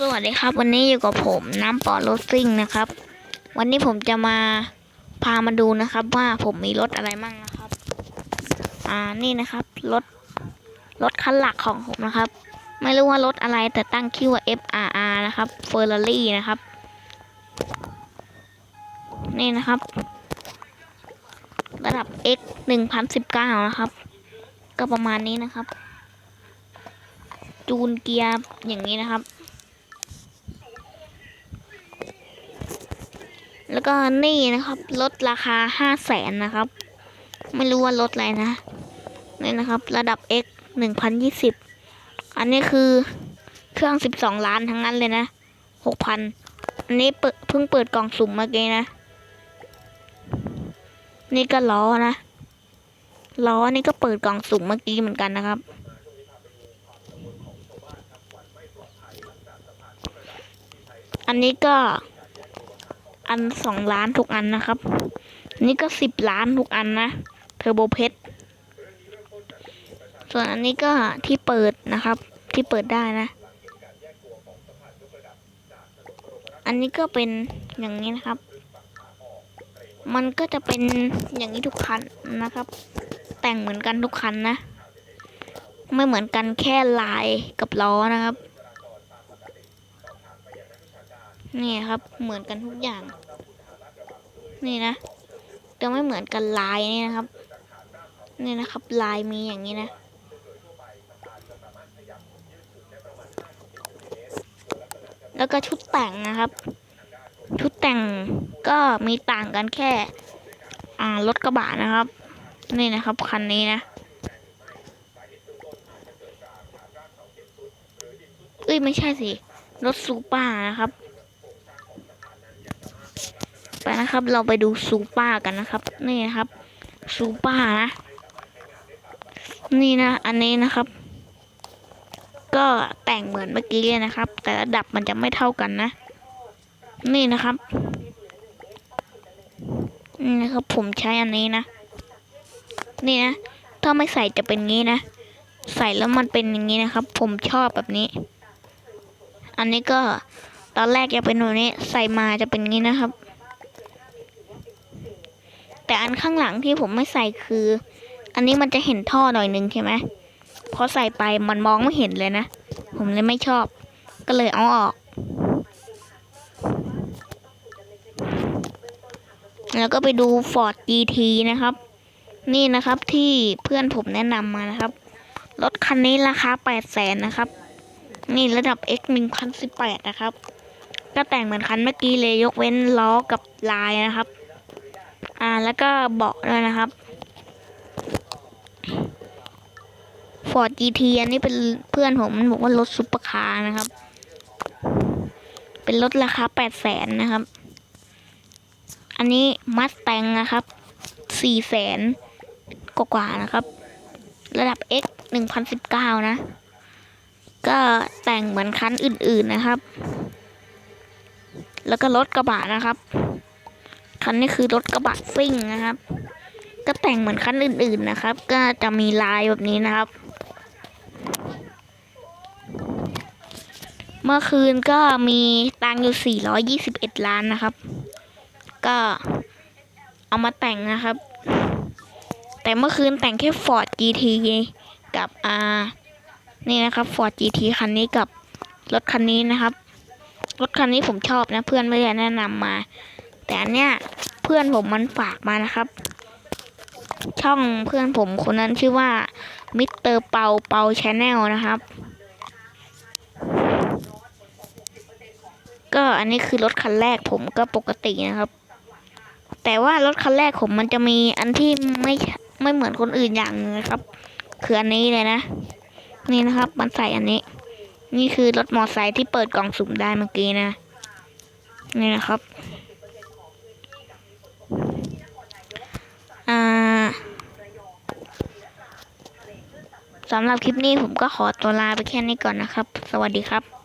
สวัสดีครับ วันนี้อยู่กับผมน้ำปอรถซิ่งนะครับ วันนี้ผมจะมาพามาดูนะครับว่าผมมีรถอะไรมั่งนะครับ อ่านี่นะครับรถรถคันหลักของผมนะครับ ไม่รู้ว่ารถอะไรแต่ตั้งชื่อว่า FRR นะครับ Ferrari นะครับ นี่นะครับ ระดับ X 1019 นะครับ ก็ประมาณนี้นะครับ จูนเกียร์อย่างนี้นะครับ แล้วก็นี่นะครับ ลดราคาห้าแสนนะครับ ไม่รู้ว่าลดอะไรนะนี่นะครับ ระดับ X หนึ่งพันยี่สิบอันนี้คือเครื่องสิบสองล้านทั้งนั้นเลยนะหกพันอันนี้เปิดเพิ่งเปิดกล่องสุ่มเมื่อกี้นะ นี่ก็ล้อนะล้อนี่ก็เปิดกล่องสุ่มเมื่อกี้เหมือนกันนะครับ อันนี้ก็ อันสองล้านทุกอันนะครับนนี้ก็สิบล้านทุกอันนะเทอร์โบเพชรส่วนอันนี้ก็ที่เปิดนะครับ ที่เปิดได้นะ อันนี้ก็เป็นอย่างนี้นะครับ มันก็จะเป็นอย่างนี้ทุกคันนะครับ แต่งเหมือนกันทุกคันนะ ไม่เหมือนกันแค่ลายกับล้อนะครับ นี่ครับ เหมือนกันทุกอย่าง นี่นะแต่ไม่เหมือนกันลายนี่นะครับ นี่นะครับ ลายมีอย่างนี้นะ แล้วก็ชุดแต่งนะครับ ชุดแต่งก็มีต่างกันแค่ อ่ารถกระบะนะครับ นี่นะครับคันนี้นะเอ้ยไม่ใช่สิรถซูเปอร์นะครับ ไป นะครับ เราไปดูซูเปอร์กันนะครับ นี่นะครับซูเปอร์นะ นี่นะ อันนี้นะครับ ก็แต่งเหมือนเมื่อกี้เลยนะครับ แต่ระดับมันจะไม่เท่ากันนะ นี่นะครับ นี่นะครับผมใช้อันนี้นะ นี่นะ ถ้าไม่ใส่จะเป็นงี้นะ ใส่แล้วมันเป็นอย่างนี้นะครับ ผมชอบแบบนี้ อันนี้ก็ตอนแรกจะเป็นแบบนี้ ใส่มาจะเป็นงี้นะครับ แต่อันข้างหลังที่ผมไม่ใส่คือ อันนี้มันจะเห็นท่อหน่อยนึงใช่ไหมพอใส่ไปมันมองไม่เห็นเลยนะ ผมเลยไม่ชอบ ก็เลยเอาออก แล้วก็ไปดู Ford GT นะครับ นี่นะครับที่เพื่อนผมแนะนำมานะครับ รถคันนี้ราคาแปดแสนนะครับ นี่ระดับ X หนึ่งพันสิบแปดนะครับ ก็แต่งเหมือนคันเมื่อกี้เลยยกเว้นล้อกับลายนะครับ อ่าแล้วก็เบาะด้วยนะครับ Ford GT อันนี้เป็นเพื่อนผมมันบอกว่ารถซุปเปอร์คาร์นะครับ เป็นรถราคาแปดแสนนะครับ อันนี้มัสแตงนะครับสี่แสนกว่าๆนะครับ ระดับ X หนึ่งพันสิบเก้านะ ก็แต่งเหมือนคันอื่นๆนะครับ แล้วก็รถกระบะนะครับ คันนี้คือรถกระบะซิ่งนะครับ ก็แต่งเหมือนคันอื่น ๆนะครับ ก็จะมีลายแบบนี้นะครับ เมื่อคืนก็มีตังอยู่ 421 ล้านนะครับ ก็เอามาแต่งนะครับ แต่เมื่อคืนแต่งแค่ Ford GT กับอ่านี่นะครับ Ford GT คันนี้กับรถคันนี้นะครับ รถคันนี้ผมชอบนะเพื่อนไม่ได้แนะนำมา แต่อันเนี้ยเพื่อนผมมันฝากมานะครับ ช่องเพื่อนผมคนนั้นชื่อว่ามิสเตอร์เปาเปาชแนลนะครับ ก็อันนี้คือรถคันแรกผมก็ปกตินะครับ แต่ว่ารถคันแรกผมมันจะมีอันที่ไม่ไม่เหมือนคนอื่นอย่างนึงนะครับ คืออันนี้เลยนะ นี่นะครับ มันใส่อันนี้ นี่คือรถมอไซค์ที่เปิดกล่องสุ่มได้เมื่อกี้นะ นี่นะครับ สำหรับคลิปนี้ผมก็ขอตัวลาไปแค่นี้ก่อนนะครับ สวัสดีครับ